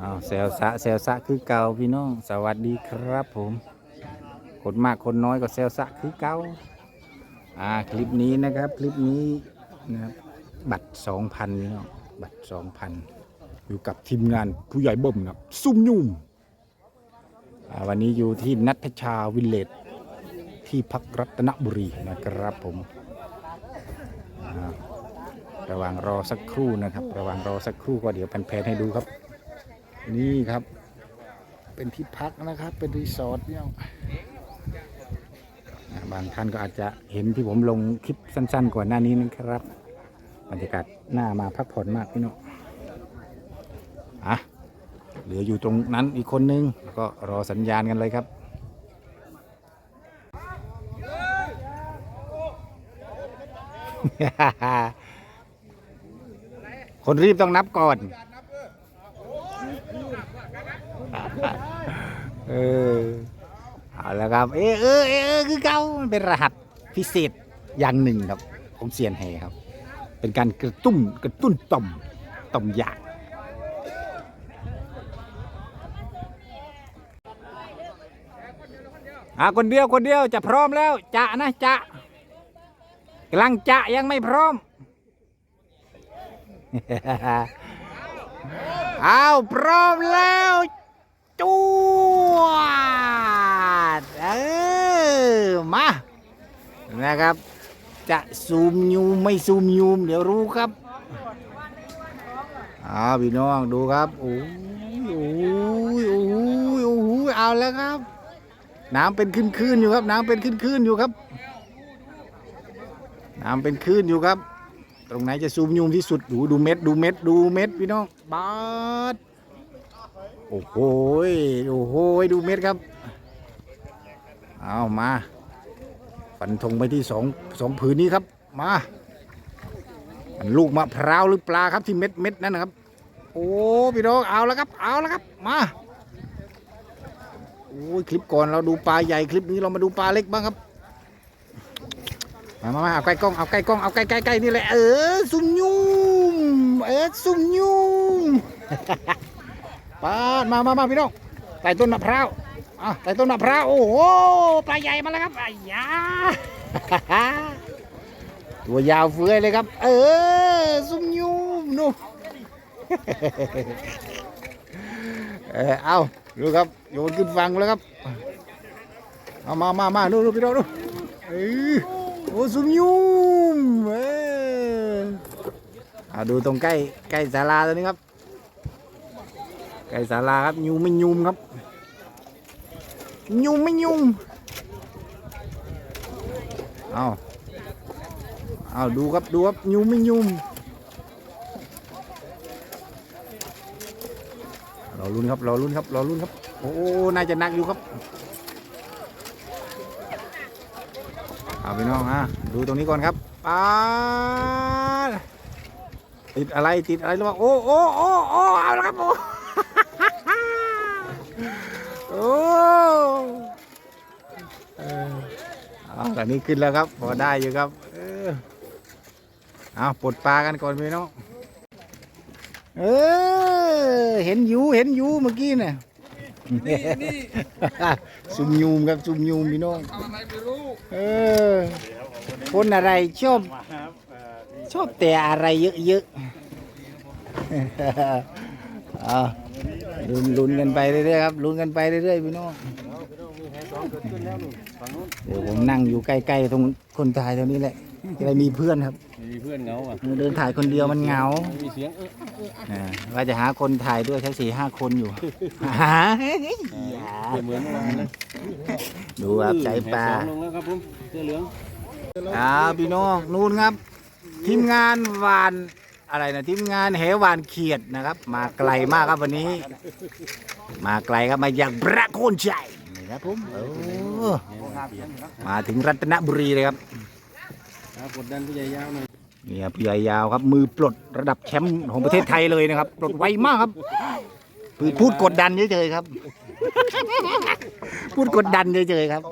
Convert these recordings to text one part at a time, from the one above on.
อ้าวแซวสะแซวสะคือเก่าพี่น้อง สวัสดีครับผม คนมากคนน้อยก็แซวสะคือเก่าอ่าคลิปนี้นะครับคลิปนี้นะครับบัตรสองพันพี่น้องบัตรสองพันอยู่กับทีมงานผู้ใหญ่เบิ่มนะครับซุ่มยุ่มอ่าวันนี้อยู่ที่นัทชาวิลเลจที่พักรัตนบุรีนะครับผมระหว่างรอสักครู่นะครับ ระหว่างรอสักครู่ก็เดี๋ยวแผ่นๆให้ดูครับ นี่ครับ เป็นที่พักนะครับ เป็นรีสอร์ทเนี่ยบางท่านก็อาจจะเห็นที่ผมลงคลิปสั้น ๆก่อนหน้านี้นะครับบรรยากาศหน่ามาพักผ่อนมากพี่น้องอะเหลืออยู่ตรงนั้นอีกคนนึงก็รอสัญญาณกันเลยครับคนรีบต้องนับก่อน ออเอาแล้วครับ เออเออเออคือเก่ามันเป็นรหัสพิเศษอย่างหนึ่งครับของเซียนแฮครับ เป็นการกระตุ้นกระตุ้นต่อมต่อมอยากอะคนเดียวคนเดียวจะพร้อมแล้วจะนะจะกำลังจะยังไม่พร้อมอ้าวพร้อมแล้ว จวดเออมานะครับ จะซูมยูมไม่ซูมยูมเดี๋ยวรู้ครับอ้าวพี่น้องดูครับโอ้ยโอ้ยโอ้ยโอ้ยเอาแล้วครับ น้ำเป็นขึ้นขึ้นๆอยู่ครับ น้ำเป็นขึ้นขึ้นๆอยู่ครับ น้ำเป็นคลื่นอยู่ครับ ตรงไหนจะซูมยูมที่สุดดูดูเม็ดดูเม็ดดูเม็ดพี่น้องบาด โอ้โหโอ้โหดูเม็ดครับเอามาฟันธงไปที่สองสองผืนนี้ครับ มามันลูกมะพร้าวหรือปลาครับที่เม็ดเม็ดนั่นนะครับ โอ้พี่น้องเอาแล้วครับ เอาแล้วครับ มาโอ้ยคลิปก่อนเราดูปลาใหญ่คลิปนี้เรามาดูปลาเล็กบ้างครับมามามาเอาใกล้กล้องเอาใกล้กล้องเอาใกล้ใกล้ใกล้นี่แหละเออซุ่มยุ่มเออซุ่มยุ่ม ปาดมามามาพี่น้องใต้ต้นมะพร้าวอะใต้ต้นมะพร้าวโอ้โหปลาใหญ่มาแล้วครับอ้ยาตัวยาวเฟื้อยเลยครับ เออซุ่มยุ่มนู่นเออเอาดูครับโยนขึ้นฟังแล้วครับเอามามามาดูดูพี่น้องดูเออโอ้ซุมยุมเออเอาดูตรงใกล้ใกล้ศาลาตัวนี้ครับ ใกล้ศาลาครับยุมไม่ยุมครับยุมไม่ยุมเอาเอาดูครับดูครับยุมไม่ยุมรอลุ้นครับเรอลุ้นครับเรอลุ้นครับ โอ้น่าจะนักอยู่ครับเอาพี่น้องอะดูตรงนี้ก่อนครับปาดติดอะไรติดอะไรหรือเปล่าโอ้โอ้โอ้โอ้เอาละครับโอ้ อ้เออเอาตอนนี้ขึ้นแล้วครับพอได้อยู่ครับเออเอาปลดปลากันก่อนพี่น้องเออเห็นยูเห็นยูเมื่อกี้เนี่ยนี่นี่ซุ่มยูมครับซุ่มยูมพี่น้องเออคนอะไรชอบชอบแต่อะไรเยอะๆเอา ลุ้นลุ้นกันไปเรื่อยๆครับลุ้นกันไปเรื่อยๆพี่น้องเดี๋ยวผมนั่งอยู่ใกล้ๆตรงคนถ่ายตรงนี้แหละจะได้มีเพื่อนครับมีเพื่อนเหงาอะเดินถ่ายคนเดียวมันเหงามีเสียงเอออ่าว่าจะหาคนถ่ายด้วยใช้สี่ห้าคนอยู่หาเหมือนเมื่อวานนะดูครับใจปลาแหสองลงแล้วครับผมเสื้อเหลืองครับพี่น้องนู่นครับ ทีมงานหวาน อะไรนะทีมงานเหวานเขียดนะครับ มาไกลมากครับวันนี้ มาไกลครับมาจากประโคนชัยนี่ครับผมโอ้มาถึงรัตนบุรีเลยครับกดดันผู้ใหญ่ยาวหน่อยนี่ครับผู้ใหญ่ยาวครับ มือปลดระดับแชมป์ของประเทศไทยเลยนะครับ ปลดไวมากครับพูดพูดกดดันเฉยๆครับ พูดกดดันเฉยๆครับ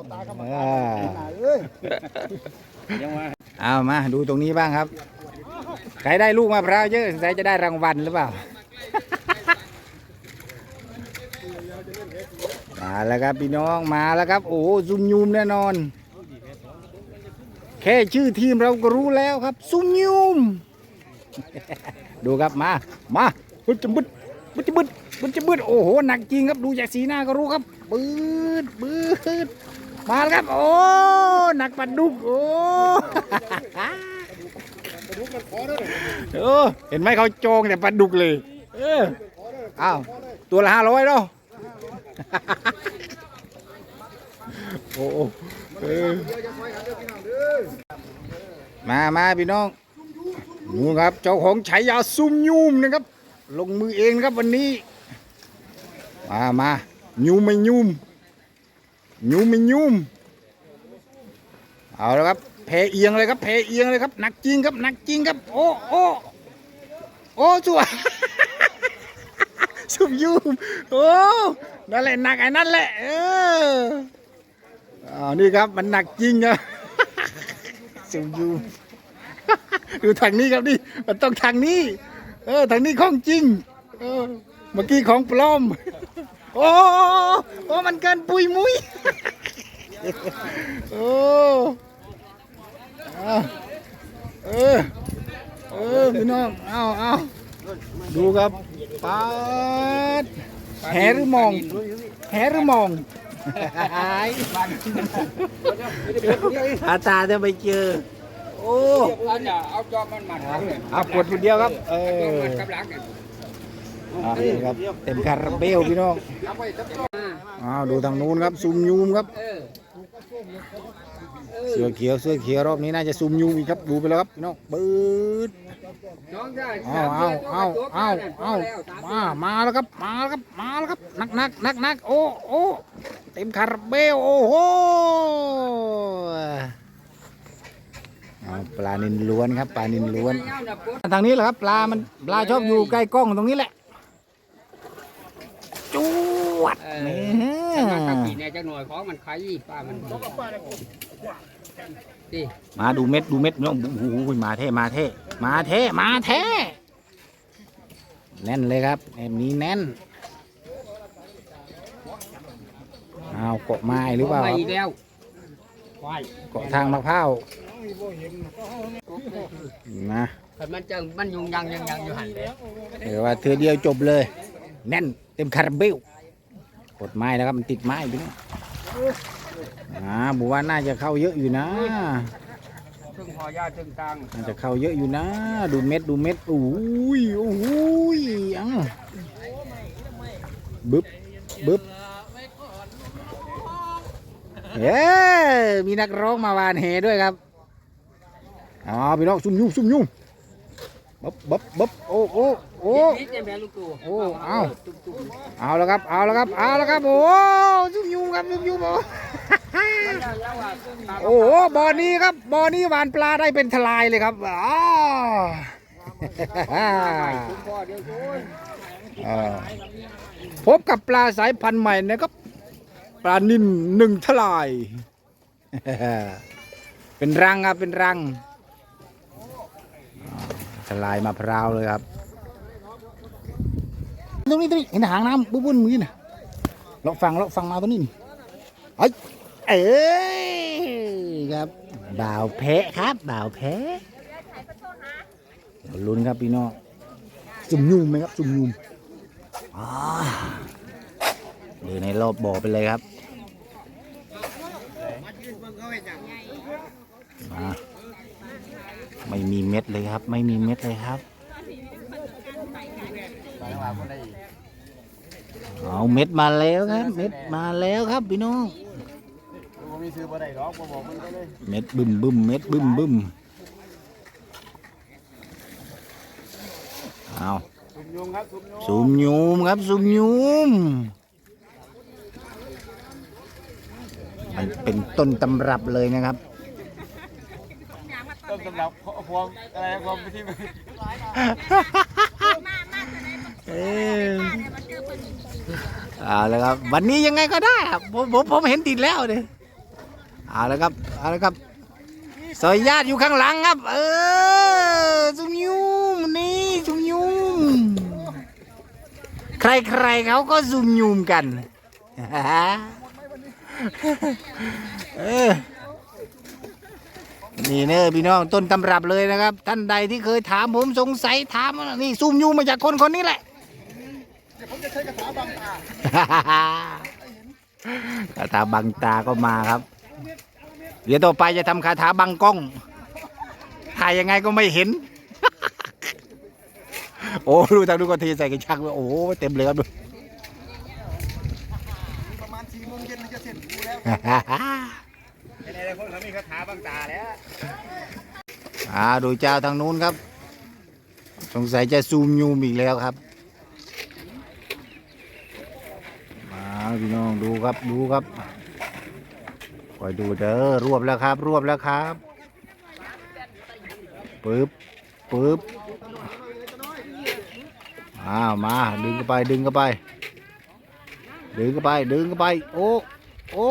เอามาดูตรงนี้บ้างครับ ใครได้ลูกมะพร้าวเยอะสงสัยจะได้รางวัลหรือเปล่า มาแล้วครับพี่น้องมาแล้วครับ โอ้ซุ่มยูมแน่นอน แค่ชื่อทีมเราก็รู้แล้วครับซุ่มยูม ดูครับมา มาบึดจะบึดบึดจะบึดบึดจะบึดโอ้โหหนักจริงครับดูจากสีหน้าก็รู้ครับบืดบืดมาแล้วครับ โอ้หนักปัดดุกโอ้ เออ เห็นไหมเขาจองแต่ปลาดุกเลย เอออ้าวตัวละห้าร้อยเนาะโอ้โหเออมามาพี่น้องนู่นครับ เจ้าของฉายาซุ่มยุ่มนะครับ ลงมือเองนะครับวันนี้ มามายุ่มไม่ยุ่มยุ่มไม่ยุ่มเอาแล้วครับ แพเอียงเลยครับแพเอียงเลยครับหนักจริงครับหนักจริงครับ โอ้โอ้โอ้สวยุบยูมโอ้นั่นแหละหนักไอ้นั่นแหละเอออานี่ครับมันหนักจริงนะสุบยูมดูทางนี้ครับนี่มันต้องทางนี้ เออทางนี้ของจริง เออเมื่อกี้ของปลอม โอ้โอ้มันเกินปุยมุยโอ้ เอาเออ เออ พี่น้อง เอาเอาดูครับปาดแหหรือมองแหหรือมองอาตาจะไปเจอ โอ้ เอาอย่าเอาจอมันมาหลังเอากดคนเดียวครับ เออนี่ครับ เต็มคาราเบลพี่น้องอ้าวดูทางนู้นครับซูมยูมครับ เออเสื้อเขียวเสื้อเขียวรอบนี้น่าจะซูมยูมอีกครับดูไปแล้วครับพี่น้องปืดน้องได้เอาเอาเอาเอาเอามามาแล้วครับมาแล้วครับมาแล้วครับนักนักนักนักโอ้โอ้เต็มคาราเบลโอ้โหเอาปลานินล้วนครับปลานินล้วนเงาน่ะปุ๊บทางนี้แหละครับปลามันปลาชอบอยู่ใกล้กล้องตรงนี้แหละจวดเอนี่อถ้ามันตะกี้เนี่ยจะหน่อยของมันไข่ป้ามันดิ มาดูเม็ดดูเม็ดเนาะโอ้โหมาเท่มาเท่มาเท่มาเท่แน่นเลยครับแบบนี้แน่นเอาเกาะไม้หรือเปล่าไปครับอีกแล้วควายเกาะทางมะพร้าวนะแต่มันจะมันยุงยังยังยังอยู่หันเลยเดี๋ยวว่าเธอเดียวจบเลย แน่นเต็มคาราเบลกดไม้แล้วครับมันติดไม้ไปนี่ อ่าบัวาน่าจะเข้าเยอะอยู่นะซึ่งพอยาซึ่งตังน่าจะเข้าเยอะอยู่นะ ดูเม็ดดูเม็ดโอ้ยโอ้ยอังบึบบึบเอ้มีนักร้องมาวานเฮด้วยครับอ๋อพี่น้องซุ่มยุ่งซุ่มยุ่ง บ๊บบ๊บบ๊บโอ้โอ้โอ้นิดเนี่ยแม่ลูกตัวโอ้เอาเอาแล้วครับเอาแล้วครับเอาแล้วครับโอ้ซุ่มยุ่งครับซุ่มยุ่งโอ้แล้วว่าซึ่งตามโอ้บ่อนี้ครับบ่อนี้หวานปลาได้เป็นทลายเลยครับอ้าวคุณพ่อเดี๋ยวโอ้ยอ่าพบกับปลาสายพันธุ์ใหม่นะครับปลานินหนึ่งทลาย เป็นรังครับเป็นรัง ทลายมะพร้าวเลยครับตรงนี้ตรงนี้เห็นหางน้ำบุ้นๆมือน่ะเราฟังเราฟังมาตรงนี้นี่เอ้ยเอ้ยครับบ่าวแพะครับบ่าวแพะลุ้นครับพี่น้องจุ่มยุ่มไหมครับจุ่มยุ่มเดินในรอบบ่อไปเลยครับมา ไม่มีเม็ดเลยครับ ไม่มีเม็ดเลยครับ เอาเม็ดมาแล้วครับ เม็ดมาแล้วครับพี่น้อง เม็ดบึมบึมเม็ดบึมบึมเอาซุ่มยุงครับซุ่มยุงซุ่มยูมครับซุ่มยูมมันเป็นต้นตำรับเลยนะครับ ต้นสำหรับพวงอะไรพวงไปที่เออเอาแล้วครับวันนี้ยังไงก็ได้ครับผมผมผมเห็นติดแล้วเนี่ยเอาแล้วครับเอาล้วครับซอยญาติอยู่ข้างหลังครับ เออซุมยุ่มนี่ซุมยุ่มใครๆเขาก็ซุมยุ่มกันเออ นี่เนอะพี่น้องต้นตำรับเลยนะครับ ท่านใดที่เคยถามผมสงสัยถามนี่ซูมยูมาจากคนคนนี้แหละผมจะใช้คาถาบังตาคาถาบังตาก็มาครับ เดี๋ยวต่อไปจะทำคาถาบังกล้องถ่ายยังไงก็ไม่เห็น โอ้ดูทางดูก็ทีใส่กระชักเลยโอ้เต็มเลยครับดูประมาณ4โมงเย็นจะเสร็จดูแล้ว คาถาบังตาแล้วอ่าดูเจ้าทางนู้นครับ สงสัยจะซูมยูมอีกแล้วครับ มาพี่น้องดูครับดูครับคอยดูเด้อรวบแล้วครับ รวบแล้วครับปึ๊บปึ๊บอ้าวมาดึงเข้าไปดึงเข้าไป ดึงเข้าไปดึงเข้าไป โอ้โอ้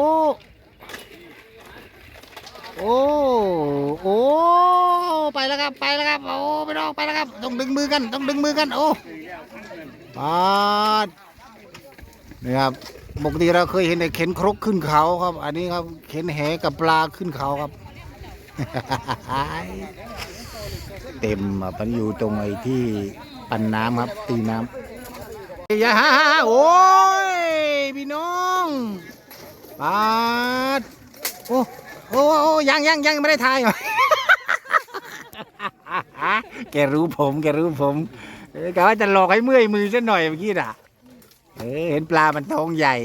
โอ้โอ้ไปแล้วครับไปแล้วครับโอ้ไปน้องไปแล้วครับต้องดึงมือกันต้องดึงมือกันโอ้ปาดนี่ครับปกติเราเคยเห็นแต่เข็นครกขึ้นเขาครับ อันนี้ครับเข็นแหกับปลาขึ้นเขาครับ เต็มอะมันอยู่ตรงไอ้ที่ปั่นน้ำครับ ตีน้ำอย่าฮ่าฮ่าโอ้ยพี่น้องปาดโอ้ โอ้โอ้ยังยังยังไม่ได้ถ่ายแกรู้ผม แกรู้ผมเออกะว่าจะหลอกให้เมื่อยมือซะหน่อยเมื่อกี้น่ะเออเห็นปลามันท้องใหญ่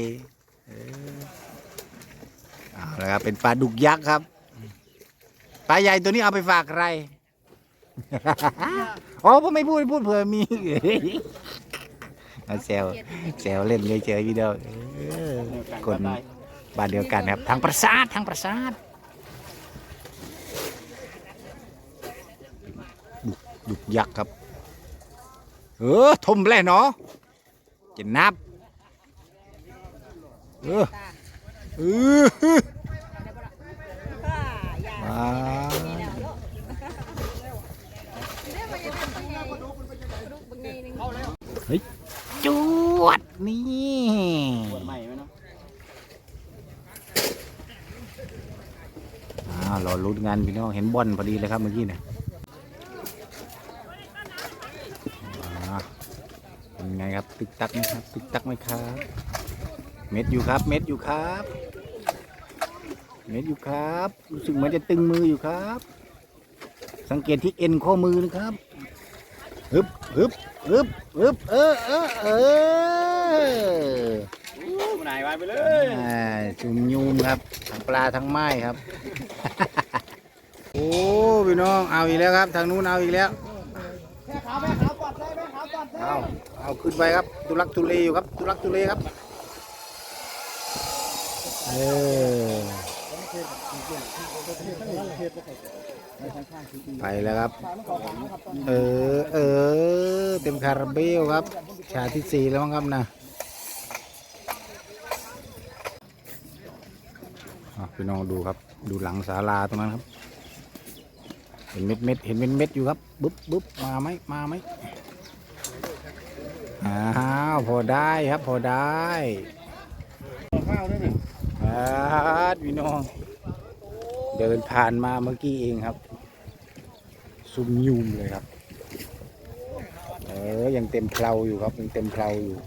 เออเอาละครับเป็นปลาดุกยักษ์ครับ ปลาใหญ่ตัวนี้เอาไปฝากใครอ๋อผมไม่พูดไม่พูดเผื่อมีเอาแซวแซวเล่นเฉยๆพี่เดียวเออคนบ้านเดียวกันครับทางประสาททางประสาท ดุกยักษ์ครับ เออทมแล้วเนาะจะนับ เออเออมาเฮ้ยจวดนี่ใหม่ไหมเนาะอ่ารอลุ้นงานพี่น้องเห็นบอลพอดีเลยครับเมื่อกี้เนี่ยอ่าเป็นไงครับ ตึกตักไหมครับ ตึกตักไหมครับ เม็ดอยู่ครับ เม็ดอยู่ครับ เม็ดอยู่ครับ รู้สึกเหมือนจะตึงมืออยู่ครับ สังเกตที่เอ็นข้อมือนะครับฮึบฮึบฮึบฮึบเออเออเออผู้นายไปเลยอ่าจุ่มยูมครับทั้งปลาทั้งไม้ครับ โอ้พี่น้องเอาอีกแล้วครับ ทางนู้นเอาอีกแล้วเอาเอาขึ้นไปครับตุลักตุเลอยู่ครับตุลักตุเลครับเออไปแล้วครับ เออเออเต็มคาราเบลครับ ชาที่สี่แล้วมั้งครับนะพี่น้องดูครับ ดูหลังศาลาตรงนั้นครับ เห็นเม็ดเม็ดเห็นเม็ดเม็ดอยู่ครับบึ๊บบึ๊บมาไหมมาไหม อ้าวพอได้ครับพอได้ข้าวด้วยเนี่ยอ่าพี่น้อง เดินผ่านมาเมื่อกี้เองครับ ซุ่มยุมเลยครับ เออ ยังเต็มเพลาอยู่ครับ ยังเต็มเพลาอยู่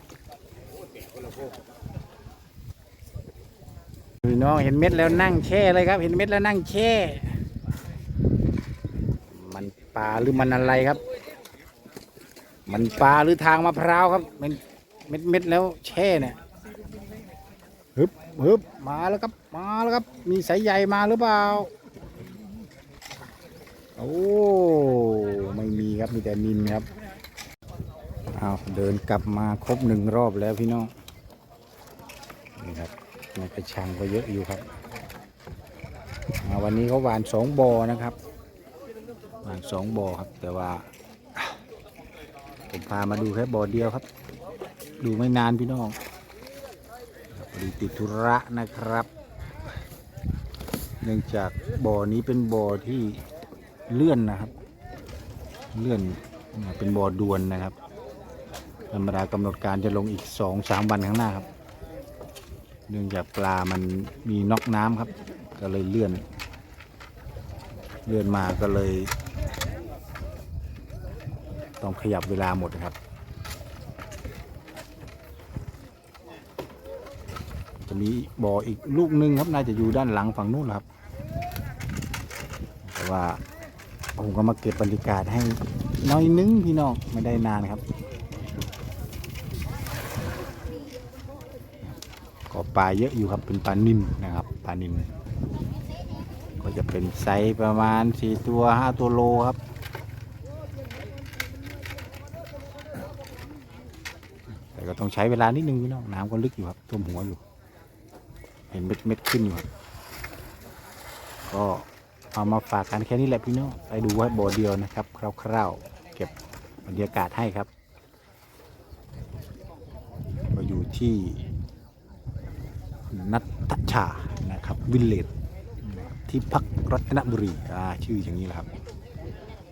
พี่น้องเห็นเม็ดแล้วนั่งแช่เลยครับ เห็นเม็ดแล้วนั่งแช่ มันปลาหรือมันอะไรครับ มันปลาหรือทางมะพร้าวครับเป็นเม็ดเม็ดๆแล้วแช่เนี่ยฮึบฮึบมาแล้วครับ มาแล้วครับ มีสายใหญ่มาหรือเปล่า โอ้ ไม่มีครับ มีแต่นินครับเอาเดินกลับมาครบหนึ่งรอบแล้วพี่น้อง นี่ครับในกระชังก็เยอะอยู่ครับอ่าวันนี้เขาหวานสองบ่อนะครับ หวานสองบ่อครับ แต่ว่า ผมพามาดูแค่บ่อเดียวครับ ดูไม่นานพี่น้องพอดีติดธุระนะครับ เนื่องจากบ่อนี้เป็นบ่อที่เลื่อนนะครับ เลื่อนเป็นบ่อด่วนนะครับธรรมดากำหนดการจะลงอีกสองสามวันข้างหน้าครับ เนื่องจากปลามันมีน็อกน้ำครับ ก็เลยเลื่อน เลื่อนมาก็เลย ต้องขยับเวลาหมดนะครับ จะมีบ่ออีกลูกหนึงครับน่าจะอยู่ด้านหลังฝั่งนู้นครับ แต่ว่าผมก็มาเก็บบรรยากาศให้น้อยนึงพี่น้องไม่ได้นานครับ ก็ปลาเยอะอยู่ครับเป็นปลานิลนะครับปลานิลก็จะเป็นไซส์ประมาณสี่ตัวห้าตัวโลครับ แต่ก็ต้องใช้เวลานิดนึงพี่น้องน้ำก็ลึกอยู่ครับท่วมหัวอยู่ เห็นเม็ดเม็ดขึ้นอยู่ครับก็เอามาฝากกันแค่นี้แหละพี่น้องไปดูไว้บ่อเดียวนะครับ คร่าวๆ เก็บบรรยากาศให้ครับก็อยู่ที่นัทชานะครับวิลเลจที่พักรัตนบุรีอ่าชื่ออย่างนี้แหละครับ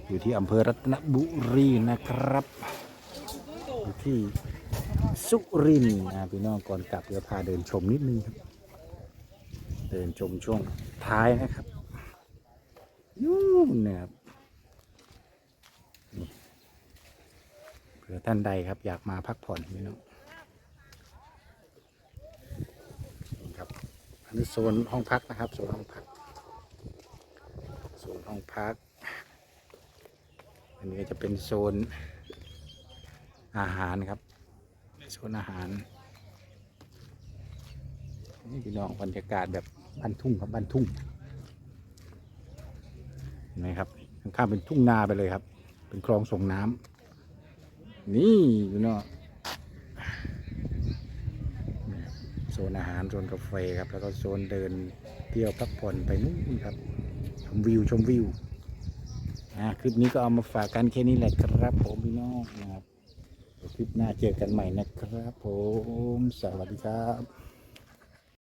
อยู่ที่อำเภอรัตนบุรีนะครับอยู่ที่ สุรินนะพี่น้องก่อนกลับเดี๋ยวพาเดินชมนิดนึงครับ เดินชมช่วงท้ายนะครับนู่นนะครับนี่เผื่อท่านใดครับอยากมาพักผ่อนพี่น้องครับอันนี้โซนห้องพักนะครับโซนห้องพักโซนห้องพัก อันนี้ก็จะเป็นโซนอาหารครับ โซนอาหารนี่พี่น้องบรรยากาศแบบบ้านทุ่งครับบ้านทุ่งเห็นไหมครับข้างเป็นทุ่งนาไปเลยครับ เป็นคลองส่งน้ำนี่พี่น้องโซนอาหารโซนกาแฟครับ แล้วก็โซนเดินเที่ยวพักผ่อนไปนู่นครับ ชมวิวชมวิวอ่าคลิปนี้ก็เอามาฝากกันแค่นี้แหละครับผมพี่น้องนะครับ คลิปหน้าเจอกันใหม่นะครับผม สวัสดีครับ